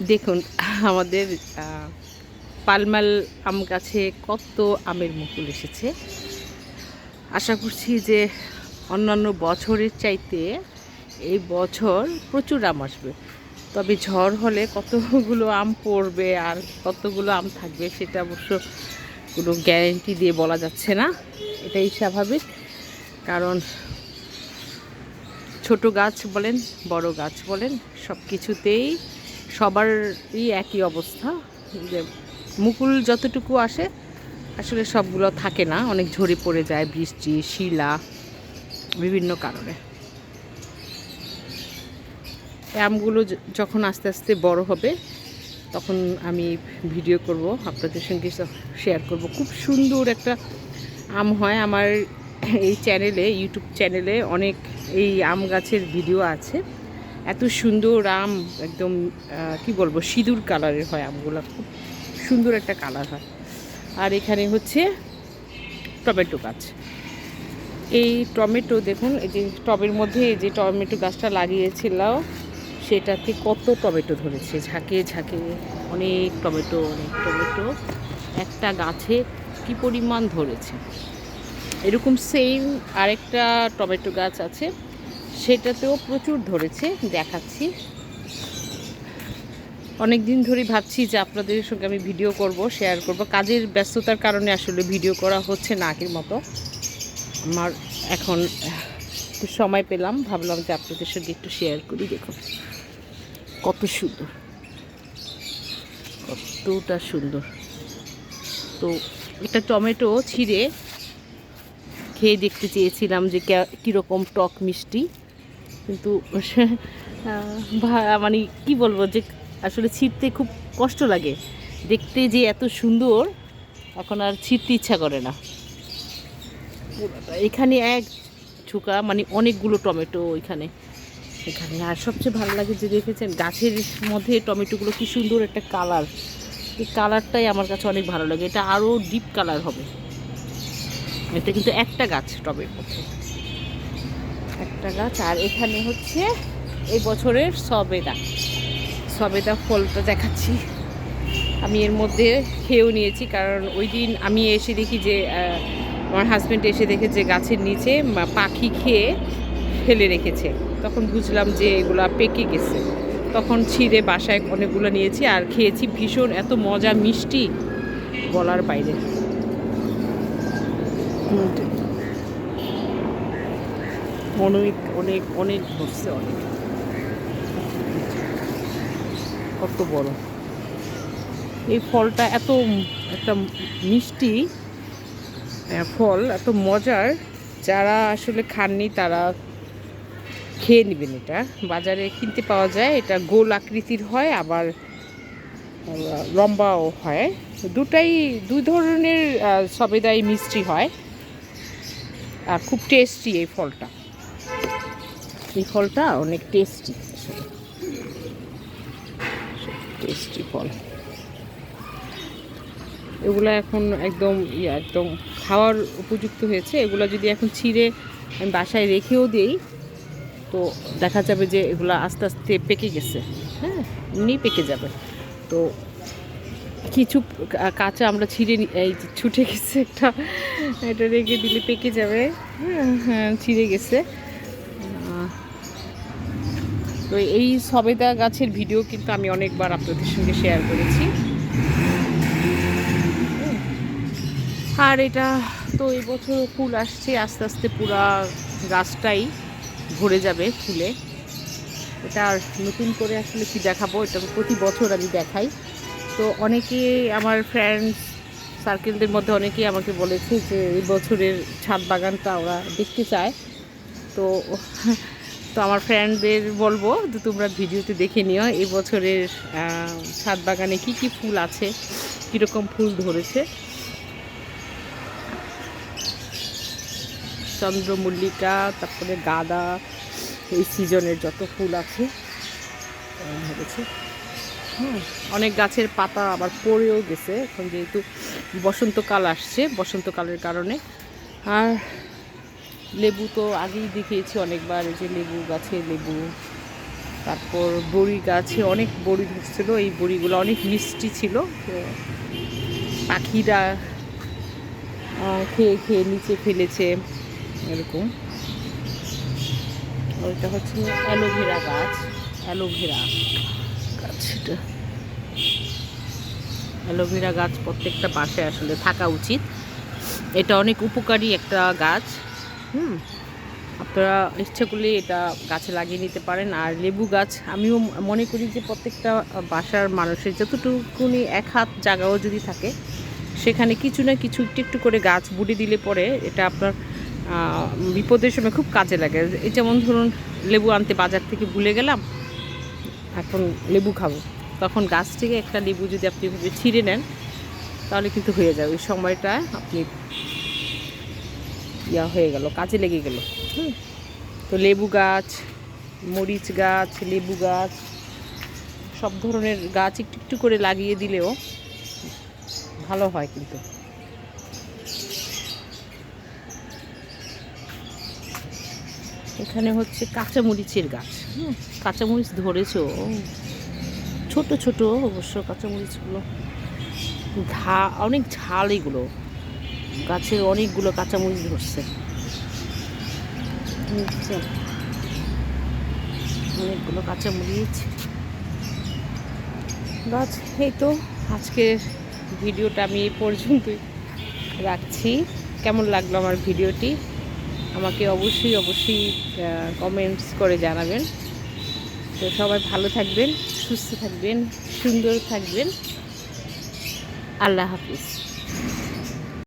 দেখুন, আমাদের পালমাল আম গাছে কত আমের মুকুল এসেছে। আশা করছি যে অন্যান্য বছরের চাইতে এই বছর প্রচুর আম আসবে। তবে ঝড় হলে কতগুলো আম পড়বে আর কতগুলো আম থাকবে সেটা অবশ্য কোনো গ্যারেন্টি দিয়ে বলা যাচ্ছে না। এটাই স্বাভাবিক। কারণ ছোট গাছ বলেন, বড় গাছ বলেন সব কিছুতেই সবারই একই অবস্থা, যে মুকুল যতটুকু আসে, আসলে সবগুলো থাকে না। অনেক ঝরে পড়ে যায়, বৃষ্টি, শিলা, বিভিন্ন কারণে। আমগুলো যখন আস্তে আস্তে বড় হবে, তখন আমি ভিডিও করব, আপনাদের সঙ্গে শেয়ার করব। খুব সুন্দর একটা আম হয়। আমার এই চ্যানেলে ইউটিউব চ্যানেলে অনেক এই আম গাছের ভিডিও আছে। এত সুন্দর আম, একদম কি বলব, সিঁদুর কালারের হয় আমগুলো, খুব সুন্দর একটা কালার হয়। আর এখানে হচ্ছে টমেটো গাছ। এই টমেটো দেখুন, এই যে টবের মধ্যে যে টমেটো গাছটা লাগিয়েছিলাম, সেটাতে কত টমেটো ধরেছে, ঝাঁকে ঝাঁকে, অনেক টমেটো অনেক টমেটো। একটা গাছে কি পরিমাণ ধরেছে? এরকম সেম আরেকটা টমেটো গাছ আছে। সেটাতেও প্রচুর ধরেছে, দেখাচ্ছি। অনেক দিন ধরে ভাবছি যে আপনাদের সঙ্গে আমি ভিডিও করব, শেয়ার করব। কাজের ব্যস্ততার কারণে আসলে ভিডিও করা হচ্ছে না আগের মতো। আমার এখন একটু সময় পেলাম, ভাবলাম যে আপনাদের সঙ্গে একটু শেয়ার করি, দেখুন। কত সুন্দর। কতটা সুন্দর। তো এটা টমেটো ছিঁড়ে খেয়ে দেখতে চেয়েছিলাম যে কীরকম টক মিষ্টি। কিন্তু মানে কি বলব যে, আসলে ছিঁড়তে খুব কষ্ট লাগে। দেখতে যে এত সুন্দর, এখন আর ছিঁড়তে ইচ্ছা করে না। এখানে এক ঝুঁকা মানে অনেকগুলো টমেটো এখানে। এখানে আর সবচেয়ে ভালো লাগে যে দেখেছেন, গাছের মধ্যে টমেটোগুলো কি সুন্দর একটা কালার। এই কালারটাই আমার কাছে অনেক ভালো লাগে। এটা আরও ডিপ কালার হবে। এটা কিন্তু একটা গাছ টবের মধ্যে। একটা গাছ, আর এখানে হচ্ছে এই বছরের সবেদা। সবেদা ফলটা দেখাচ্ছি। আমি এর মধ্যে খেয়েও নিয়েছি, কারণ ওই দিন আমি এসে দেখি যে আমার হাজব্যান্ড এসে দেখে যে গাছের নিচে পাখি খেয়ে ফেলে রেখেছে। তখন বুঝলাম যে এগুলা পেকে গেছে। তখন ছিঁড়ে বাসায় অনেকগুলো নিয়েছি, আর খেয়েছি ভীষণ এত মজা মিষ্টি বলার বাইরে। অনেক অনেক অনেক ধরছে অনেক। কত বড়। এই ফলটা এত একটা মিষ্টি ফল, এত মজার। যারা আসলে খাননি তারা খেয়ে নেবেন এটা। বাজারে কিনতে পাওয়া যায়, এটা গোল আকৃতির হয়, আবার লম্বাও হয়। দুটাই, দুই ধরনের সবেদাই মিষ্টি হয়। আর খুব টেস্টি এই ফলটা। এই ফলটা অনেক টেস্টি টেস্টি ফল। এগুলো এখন একদম একদম খাওয়ার উপযুক্ত হয়েছে। এগুলো যদি এখন ছিঁড়ে আমি বাসায় রেখেও দিই, তো দেখা যাবে যে এগুলো আস্তে আস্তে পেকে গেছে। হ্যাঁ এমনি পেকে যাবে। তো কিছু কাঁচা আমরা ছিঁড়ে এই ছুটে গেছে একটা, এটা রেখে দিলে পেকে যাবে। হ্যাঁ হ্যাঁ ছিঁড়ে গেছে। তো এই সবেদা গাছের ভিডিও কিন্তু আমি অনেকবার আপনাদের সঙ্গে শেয়ার করেছি। আর এটা তো এই বছর ফুল আসছে, আস্তে আস্তে পুরা গাছটাই ভরে যাবে ফুলে। এটা আর নতুন করে আসলে কি দেখাবো, এটা প্রতি বছর আমি দেখাই। তো অনেকে আমার ফ্রেন্ডস সার্কেলদের মধ্যে অনেকেই আমাকে বলেছে যে, এই বছরের ছাদ বাগানটা ওরা দেখতে চায়। তো তো আমার ফ্রেন্ডদের বলব যে তোমরা ভিডিওতে দেখে নিও। এই বছরের ছাদ বাগানে কি কি ফুল আছে? কীরকম ফুল ধরেছে? চন্দ্রমল্লিকা, তারপরে গাঁদা, এই সিজনের যত ফুল আছে হুম, অনেক গাছের পাতা আবার পড়েও গেছে। এখন যেহেতু বসন্তকাল আসছে, বসন্তকালের কারণে। আর লেবু তো আগেই দেখিয়েছি অনেকবার যে লেবু গাছে লেবু, তারপর বড়ি গাছে অনেক বড়ি ধরছিল, এই বড়িগুলো অনেক মিষ্টি ছিল, তো পাখিরা খেয়ে খেয়ে নিচে ফেলেছে, এরকম। ওইটা হচ্ছে অ্যালোভেরা গাছ অ্যালোভেরা গাছ এটা। অ্যালোভেরা গাছ প্রত্যেকটা বাসায় আসলে থাকা উচিত। এটা অনেক উপকারী একটা গাছ। হুম। আপনারা ইচ্ছে করলে এটা গাছে লাগিয়ে নিতে পারেন। আর লেবু গাছ, আমিও মনে করি যে প্রত্যেকটা বাসার মানুষের যতটুকুনি এক হাত জায়গাও যদি থাকে, সেখানে কিছু না কিছু একটু একটু করে গাছ বুড়ি দিলে পরে এটা আপনার বিপদের সময় খুব কাজে লাগে। এই যেমন ধরুন, লেবু আনতে বাজার থেকে ভুলে গেলাম, এখন লেবু খাব। তখন গাছ থেকে একটা লেবু যদি আপনি ছিঁড়ে নেন, তাহলে কিন্তু হয়ে যাবে। ওই সময়টা আপনি ইয়া হয়ে গেল, কাজে লেগে গেল। হুম। তো লেবু গাছ, মরিচ গাছ, লেবু গাছ, সব ধরনের গাছ একটু একটু করে লাগিয়ে দিলেও ভালো হয় কিন্তু। এখানে হচ্ছে কাঁচামরিচের গাছ। কাঁচামরিচ ধরেছ? ছোট ছোট অবশ্য কাঁচামরিচগুলো ধা অনেক ঝাল এগুলো। গাছের অনেকগুলো কাঁচামরিচ ধরছে? অনেকগুলো কাঁচামরিচ। গাছ এই তো আজকের ভিডিওটা আমি এই পর্যন্তই রাখছি। কেমন লাগল আমার ভিডিওটি? আমাকে অবশ্যই অবশ্যই কমেন্টস করে জানাবেন। তো সবাই ভালো থাকবেন, সুস্থ থাকবেন, সুন্দর থাকবেন। আল্লাহ হাফিজ।